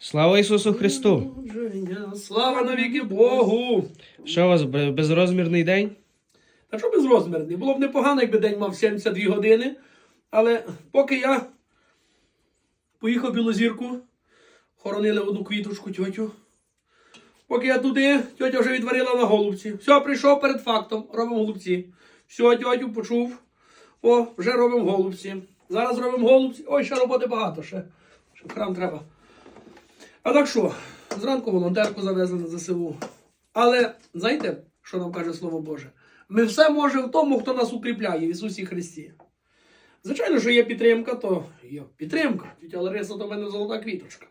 Слава Ісусу Христу! Слава навіки Богу! Що у вас безрозмірний день? Та що безрозмірний? Було б непогано, якби день мав 72 години. Але поки я поїхав в Білозірку, хоронили одну квіточку тьотю. Поки я туди, тьотя вже відварила на голубці. Все, прийшов перед фактом, робимо голубці. Все, тьотю почув. О, вже робимо голубці. Зараз робимо голубці. Ой, ще роботи багато, ще, ще храм треба. А так що, зранку волонтерку завезли на ЗСУ. Але знаєте, що нам каже Слово Боже? Ми все можемо в тому, хто нас укріпляє в Ісусі Христі. Звичайно, що є підтримка, то є підтримка. Тетя Лариса до мене золота квіточка.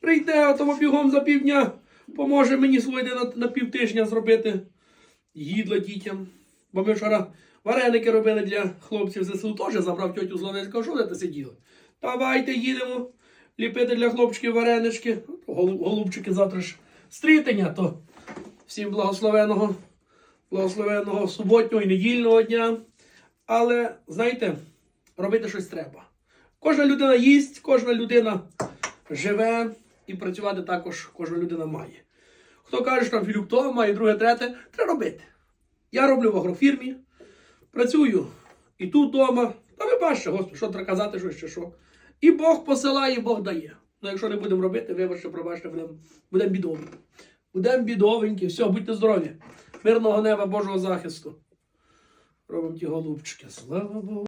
Прийде, а тому бігом за півдня поможе мені свої на, на півтижня зробити їдла дітям. Бо ми вчора вареники робили для хлопців ЗСУ, теж забрав тьотю з Лонецька, що де ти сиділи? Давайте їдемо ліпити для хлопчиків варенички. Голубчики завтра ж стрітення, то всім благословеного, благословеного суботнього і недільного дня. Але, знаєте, робити щось треба. Кожна людина їсть, кожна людина живе і працювати також кожна людина має. Хто каже, що там Філюк то має друге, третє, треба робити. Я роблю в агрофірмі, працюю і тут вдома. Та ви бачите, Господи, що треба казати, що ще що. І Бог посилає, і Бог дає. Ну, якщо не будемо робити, вибачте, пробачте, будемо будем бідові. Будемо бідовенькі. Все, будьте здорові. Мирного неба, Божого захисту. Робимо ті голубчики. Слава Богу.